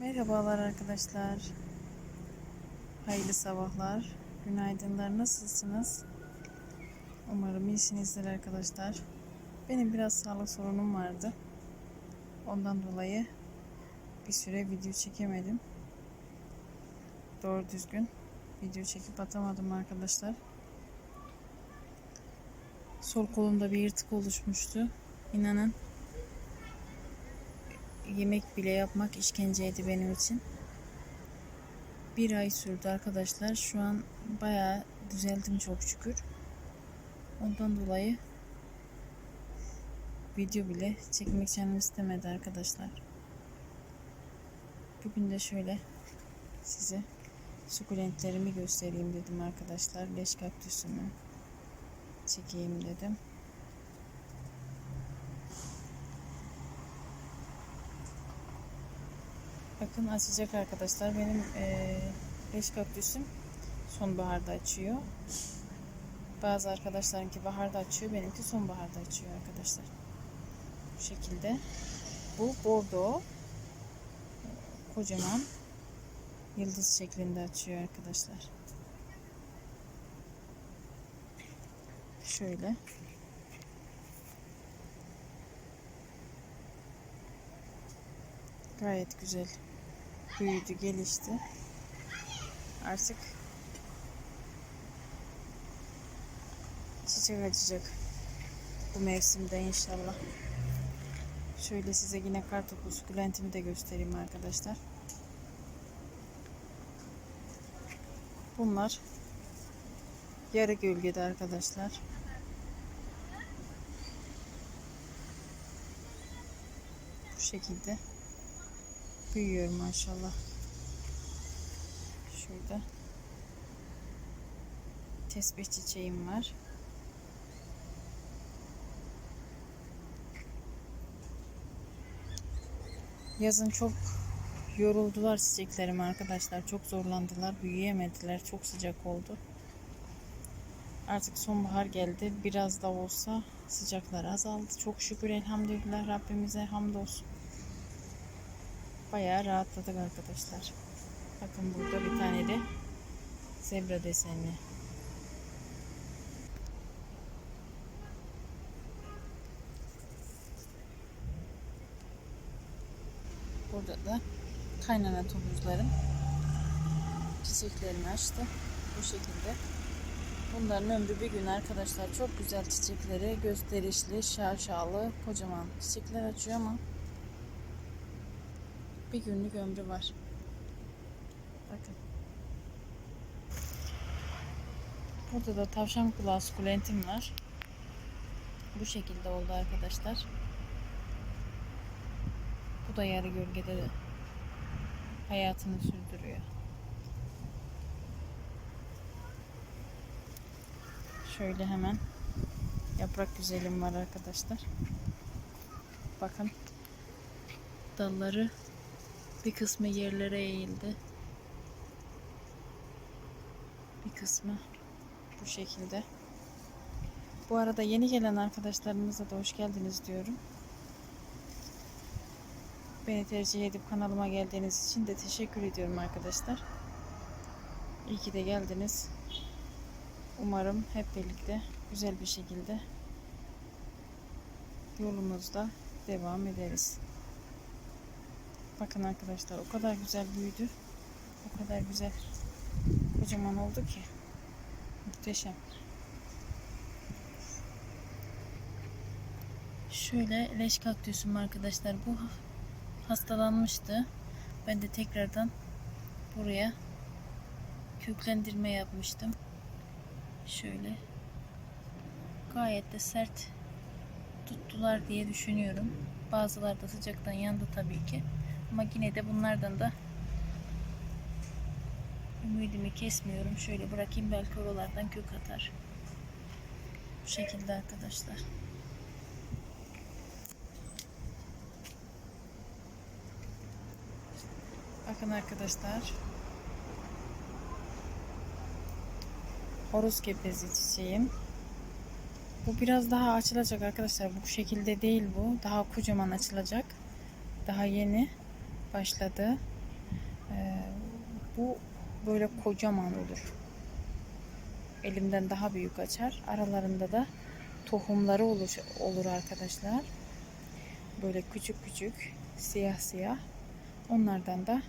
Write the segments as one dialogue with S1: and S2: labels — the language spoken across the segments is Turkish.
S1: Merhabalar arkadaşlar. Hayırlı sabahlar. Günaydınlar. Nasılsınız? Umarım iyisinizdir arkadaşlar. Benim biraz sağlık sorunum vardı. Ondan dolayı bir süre video çekemedim. Doğru düzgün video çekip atamadım arkadaşlar. Sol kolumda bir yırtık oluşmuştu. İnanın yemek bile yapmak işkenceydi benim için. Bir ay sürdü arkadaşlar. Şu an bayağı düzeldim çok şükür. Ondan dolayı video bile çekmek canım istemedi arkadaşlar. Bugün de şöyle size sukulentlerimi göstereyim dedim arkadaşlar. Leş kaktüsümü çekeyim dedim. Bakın açacak arkadaşlar. Benim eee leş kaktüsüm sonbaharda açıyor. Bazı arkadaşlarınki baharda açıyor. Benimki sonbaharda açıyor arkadaşlar. Bu şekilde. Bu bordo. Kocaman yıldız şeklinde açıyor arkadaşlar. Şöyle. Gayet güzel büyüdü, gelişti. Artık çiçek açacak bu mevsimde inşallah. Şöyle size yine kartopu sukulentimi de göstereyim arkadaşlar. Bunlar yarı gölgede arkadaşlar. Bu şekilde büyüyor maşallah. Şurada tesbih çiçeğim var. Yazın çok yoruldular çiçeklerim arkadaşlar. Çok zorlandılar, büyüyemediler. Çok sıcak oldu. Artık sonbahar geldi. Biraz da olsa sıcaklar azaldı. Çok şükür elhamdülillah Rabbimize hamdolsun. Bayağı rahatladık arkadaşlar. Bakın burada bir tane de zebra desenli. Burada da kaynana topuzlarım çiçeklerini açtı. Bu şekilde. Bunların ömrü bir gün arkadaşlar. Çok güzel çiçekleri, gösterişli, şaşalı, kocaman çiçekler açıyor ama bir günlük ömrü var. Bakın. Burada da tavşan kulağı sukulentim var. Bu şekilde oldu arkadaşlar. Bu da yarı gölgede de hayatını sürdürüyor. Şöyle hemen yaprak güzelim var arkadaşlar. Bakın dalları bir kısmı yerlere eğildi. Bir kısmı bu şekilde. Bu arada yeni gelen arkadaşlarımıza da hoş geldiniz diyorum. Beni tercih edip kanalıma geldiğiniz için de teşekkür ediyorum arkadaşlar. İyi ki de geldiniz. Umarım hep birlikte güzel bir şekilde yolumuzda devam ederiz. Bakın arkadaşlar o kadar güzel büyüdü. O kadar güzel kocaman oldu ki. Muhteşem. Şöyle leş kaktüsüm arkadaşlar. Bu hastalanmıştı. Ben de tekrardan buraya köklendirme yapmıştım. Şöyle gayet de sert tuttular diye düşünüyorum. Bazıları da sıcaktan yandı tabii ki. Ama yine de bunlardan da ümidimi kesmiyorum. Şöyle bırakayım belki oralardan kök atar. Bu şekilde arkadaşlar. Bakın arkadaşlar. Horoz kepezi çiçeğim. Bu biraz daha açılacak arkadaşlar. Bu şekilde değil bu. Daha kocaman açılacak. Daha yeni başladı. Ee, bu böyle kocaman olur. Elimden daha büyük açar. Aralarında da tohumları olur, olur arkadaşlar. Böyle küçük küçük siyah siyah. Onlardan da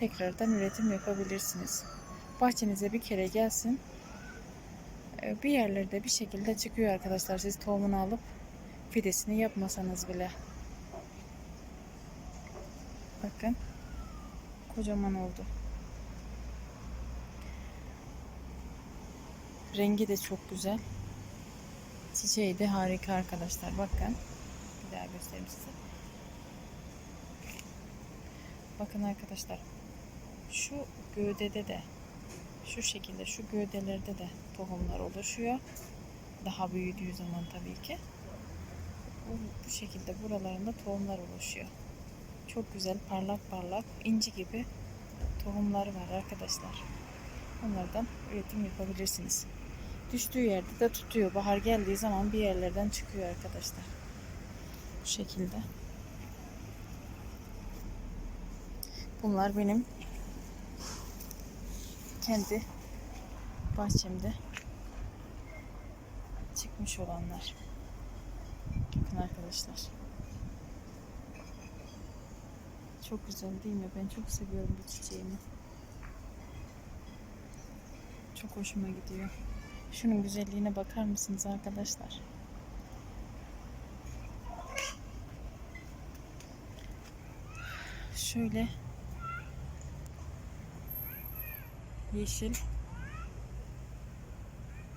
S1: tekrardan üretim yapabilirsiniz. Bahçenize bir kere gelsin. Ee, Bir yerlerde bir şekilde çıkıyor arkadaşlar. Siz tohumunu alıp fidesini yapmasanız bile. Bakın. Kocaman oldu. Rengi de çok güzel. Çiçeği de harika arkadaşlar. Bakın. Bir daha göstereyim size. Bakın arkadaşlar. Şu gövdede de şu şekilde şu gövdelerde de tohumlar oluşuyor. Daha büyüdüğü zaman tabii ki. Bu, bu şekilde buralarında tohumlar oluşuyor. Çok güzel parlak parlak inci gibi tohumlar var arkadaşlar. Onlardan üretim yapabilirsiniz. Düştüğü yerde de tutuyor. Bahar geldiği zaman bir yerlerden çıkıyor arkadaşlar. Bu şekilde. Bunlar benim kendi bahçemde çıkmış olanlar. Bakın arkadaşlar. Çok güzel değil mi? Ben çok seviyorum bu çiçeğimi. Çok hoşuma gidiyor. Şunun güzelliğine bakar mısınız arkadaşlar? Şöyle yeşil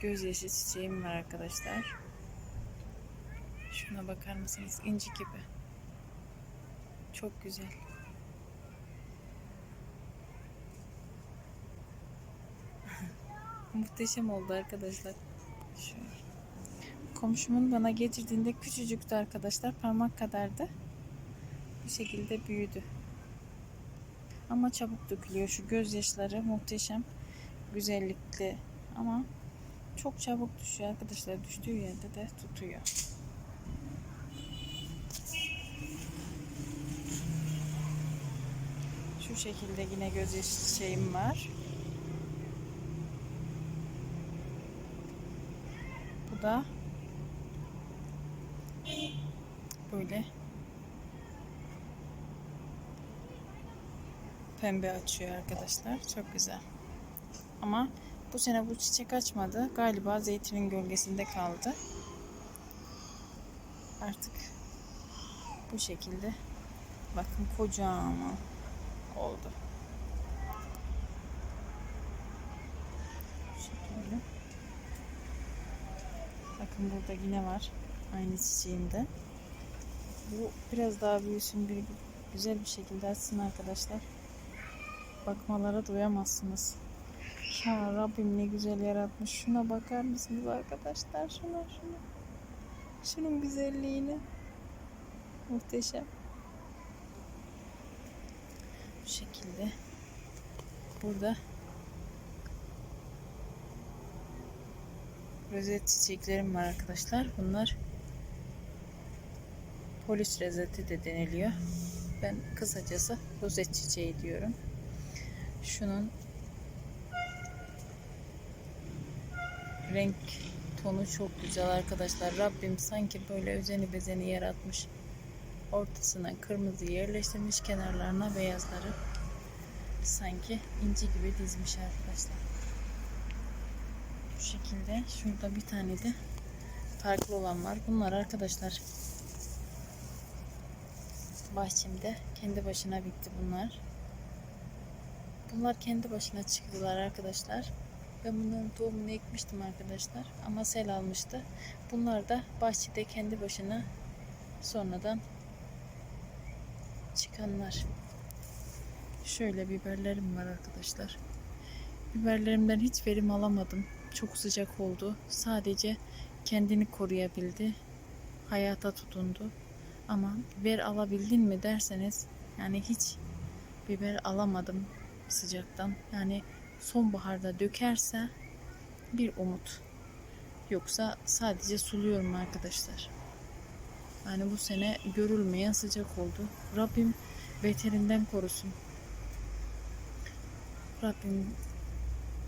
S1: gözyaşı çiçeğim var arkadaşlar. Şuna bakar mısınız? İnci gibi. Çok güzel. Muhteşem oldu arkadaşlar. Şöyle. Komşumun bana getirdiğinde küçücüktü arkadaşlar. Parmak kadardı. Bu şekilde büyüdü. Ama çabuk dökülüyor. Şu gözyaşları muhteşem. Güzellikli. Ama çok çabuk düşüyor arkadaşlar. Düştüğü yerde de tutuyor. Şu şekilde yine gözyaşı çiçeğim var. Bu da böyle pembe açıyor arkadaşlar. Çok güzel. Ama bu sene bu çiçek açmadı. Galiba zeytinin gölgesinde kaldı. Artık bu şekilde bakın kocaman oldu. Bu şekilde. Bakın burada yine var. Aynı çiçeğimde. Bu biraz daha büyüsün, bir güzel bir şekilde açsın arkadaşlar. Bakmalara doyamazsınız. Ya Rabbim ne güzel yaratmış. Şuna bakar mısınız arkadaşlar? Şuna şuna. Şunun güzelliğine. Muhteşem. Bu şekilde. Burada rozet çiçeklerim var arkadaşlar. Bunlar polis rozeti de deniliyor. Ben kısacası rozet çiçeği diyorum. Şunun renk tonu çok güzel arkadaşlar. Rabbim sanki böyle özeni bezeni yaratmış. Ortasına kırmızı yerleştirmiş, kenarlarına beyazları sanki inci gibi dizmiş arkadaşlar. Şekilde şurada bir tane de farklı olan var. Bunlar arkadaşlar bahçemde kendi başına bitti bunlar. Bunlar kendi başına çıktılar arkadaşlar. Ben bunların tohumunu ekmiştim arkadaşlar. Ama sel almıştı. Bunlar da bahçede kendi başına sonradan çıkanlar. Şöyle biberlerim var arkadaşlar. Biberlerimden hiç verim alamadım. Çok sıcak oldu. Sadece kendini koruyabildi. Hayata tutundu. Ama biber alabildin mi derseniz yani hiç biber alamadım sıcaktan. Yani sonbaharda dökerse bir umut. Yoksa sadece suluyorum arkadaşlar. Yani bu sene görülmeyen sıcak oldu. Rabbim beterinden korusun. Rabbim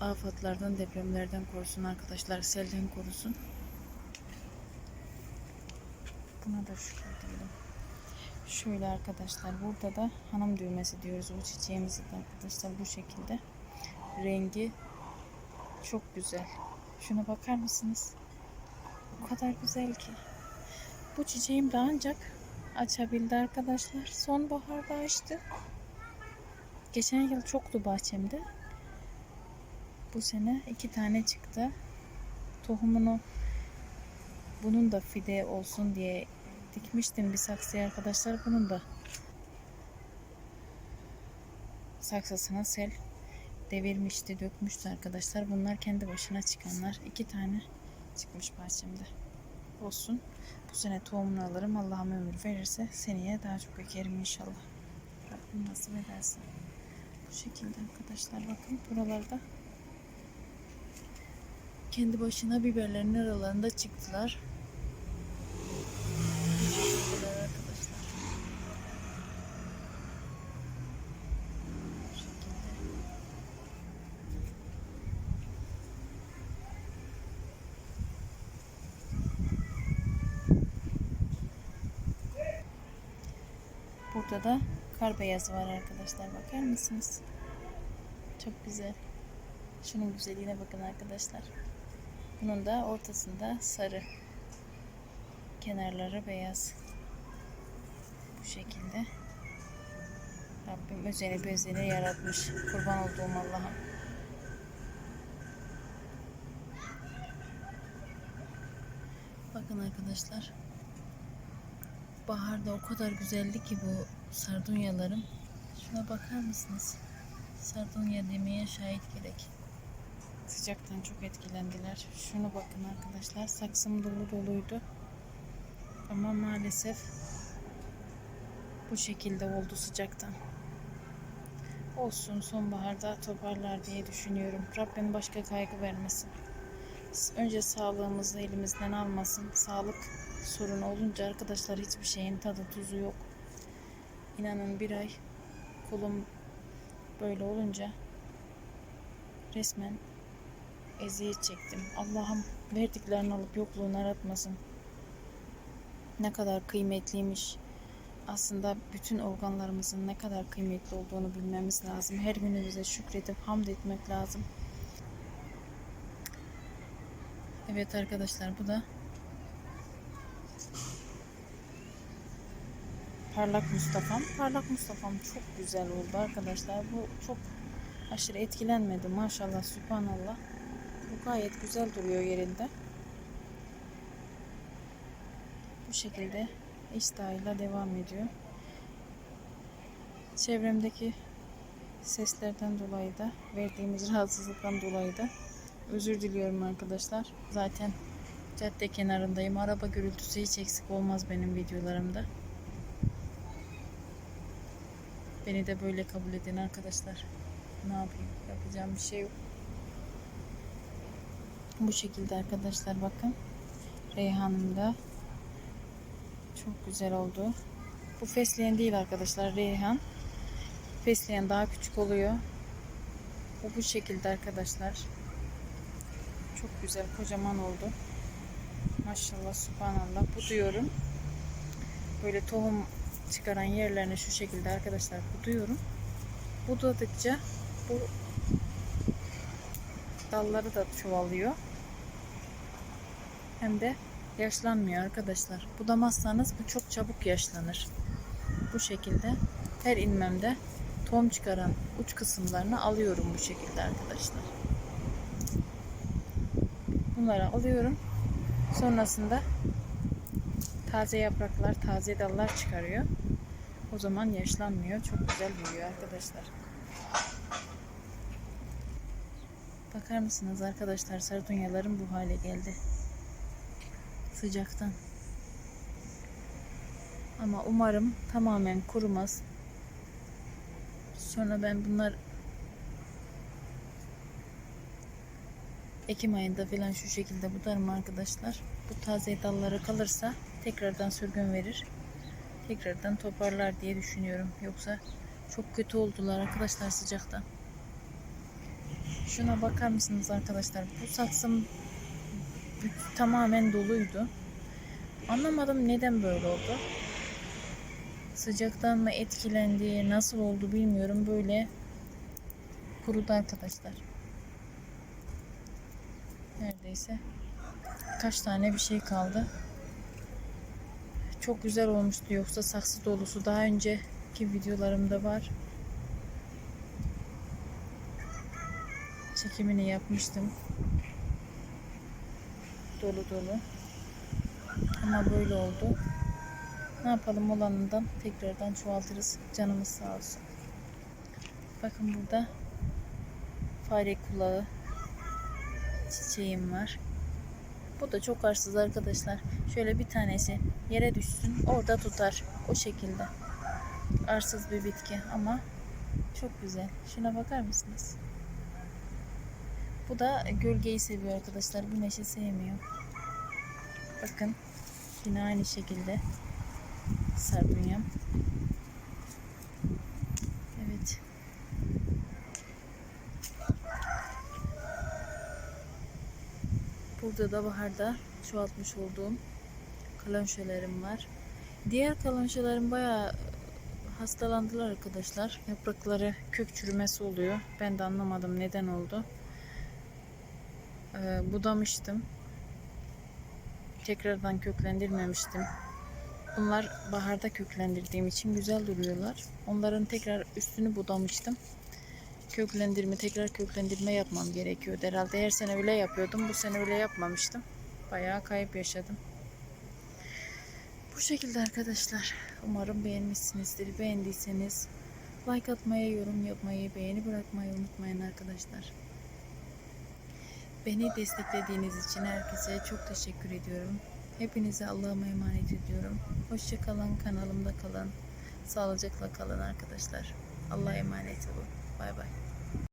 S1: afatlardan, depremlerden korusun arkadaşlar. Selden korusun. Buna da şükür diyelim. Şöyle arkadaşlar burada da hanım düğmesi diyoruz bu çiçeğimizi de arkadaşlar bu şekilde. Rengi çok güzel. Şuna bakar mısınız? O kadar güzel ki. Bu çiçeğim de ancak açabildi arkadaşlar. Sonbaharda açtı. Geçen yıl çoktu bahçemde. Bu sene iki tane çıktı. Tohumunu bunun da fide olsun diye dikmiştim bir saksıya arkadaşlar. Bunun da saksısına sel devirmişti, dökmüştü arkadaşlar. Bunlar kendi başına çıkanlar. iki tane çıkmış bahçemde. Olsun. Bu sene tohumunu alırım. Allah'ım ömür verirse seneye daha çok ekerim inşallah. Rabbim nasip ederse. Bu şekilde arkadaşlar bakın buralarda kendi başına biberlerin aralarında çıktılar. Burada da kar beyazı var arkadaşlar. Bakar mısınız? Çok güzel. Şunun güzelliğine bakın arkadaşlar. Bunun da ortasında sarı. Kenarları beyaz. Bu şekilde. Rabbim özeni bezeni yaratmış. Kurban olduğum Allah'ım. Bakın arkadaşlar. Baharda o kadar güzeldi ki bu sardunyalarım. Şuna bakar mısınız? Sardunya demeye şahit gerek. Sıcaktan çok etkilendiler. Şuna bakın arkadaşlar. Saksım dolu doluydu. Ama maalesef bu şekilde oldu sıcaktan. Olsun sonbaharda toparlar diye düşünüyorum. Rabbim başka kaygı vermesin. Önce sağlığımızı elimizden almasın. Sağlık sorunu olunca arkadaşlar hiçbir şeyin tadı tuzu yok. İnanın bir ay kolum böyle olunca resmen eziyet çektim. Allah'ım verdiklerini alıp yokluğunu aratmasın. Ne kadar kıymetliymiş. Aslında bütün organlarımızın ne kadar kıymetli olduğunu bilmemiz lazım. Her günümüze şükredip hamd etmek lazım. Evet arkadaşlar bu da Parlak Mustafa'm. Parlak Mustafa'm çok güzel oldu arkadaşlar. Bu çok aşırı etkilenmedi. Maşallah, subhanallah. Bu gayet güzel duruyor yerinde. Bu şekilde iştahıyla devam ediyor. Çevremdeki seslerden dolayı da verdiğimiz rahatsızlıktan dolayı da özür diliyorum arkadaşlar. Zaten cadde kenarındayım. Araba gürültüsü hiç eksik olmaz benim videolarımda. Beni de böyle kabul edin arkadaşlar. Ne yapayım? Yapacağım bir şey yok. Bu şekilde arkadaşlar bakın. Reyhanım da çok güzel oldu. Bu fesleğen değil arkadaşlar. Reyhan. Fesleğen daha küçük oluyor. Bu bu şekilde arkadaşlar. Çok güzel. Kocaman oldu. Maşallah subhanallah. Bu diyorum. Böyle tohum çıkaran yerlerine şu şekilde arkadaşlar buduyorum. Budadıkça bu dalları da çoğalıyor. Hem de yaşlanmıyor arkadaşlar. Budamazsanız bu çok çabuk yaşlanır. Bu şekilde her inmemde tohum çıkaran uç kısımlarını alıyorum bu şekilde arkadaşlar. Bunları alıyorum. Sonrasında taze yapraklar, taze dallar çıkarıyor. O zaman yaşlanmıyor. Çok güzel büyüyor arkadaşlar. Bakar mısınız arkadaşlar sardunyalarım bu hale geldi. Sıcaktan. Ama umarım tamamen kurumaz. Sonra ben bunlar Ekim ayında falan şu şekilde budarım arkadaşlar. Bu taze dalları kalırsa tekrardan sürgün verir. Tekrardan toparlar diye düşünüyorum. Yoksa çok kötü oldular arkadaşlar sıcaktan. Şuna bakar mısınız arkadaşlar? Bu saksım tamamen doluydu. Anlamadım neden böyle oldu. Sıcaktan mı etkilendi, nasıl oldu bilmiyorum. Böyle kurudu arkadaşlar. Neredeyse kaç tane bir şey kaldı. Çok güzel olmuştu yoksa saksı dolusu daha önceki videolarımda var. Çekimini yapmıştım. Dolu dolu. Ama böyle oldu. Ne yapalım olanından tekrardan çoğaltırız. Canımız sağ olsun. Bakın burada fare kulağı çiçeğim var. Bu da çok arsız arkadaşlar. Şöyle bir tanesi yere düşsün orada tutar. O şekilde. Arsız bir bitki ama çok güzel. Şuna bakar mısınız? Bu da gölgeyi seviyor arkadaşlar. Güneşi sevmiyor. Bakın yine aynı şekilde sardunyam. Evet. Burada da baharda çoğaltmış olduğum kalonşelerim var. Diğer kalonşelerim bayağı hastalandılar arkadaşlar. Yaprakları kök çürümesi oluyor. Ben de anlamadım neden oldu. Ee, budamıştım. Tekrardan köklendirmemiştim. Bunlar baharda köklendirdiğim için güzel duruyorlar. Onların tekrar üstünü budamıştım. Köklendirme, tekrar köklendirme yapmam gerekiyordu herhalde. Her sene öyle yapıyordum. Bu sene öyle yapmamıştım. Bayağı kayıp yaşadım. Bu şekilde arkadaşlar. Umarım beğenmişsinizdir. Beğendiyseniz like atmayı, yorum yapmayı, beğeni bırakmayı unutmayın arkadaşlar. Beni desteklediğiniz için herkese çok teşekkür ediyorum. Hepinize Allah'a emanet ediyorum. Hoşça kalın, kanalımda kalın. Sağlıcakla kalın arkadaşlar. Allah'a emanet olun. Bay bay.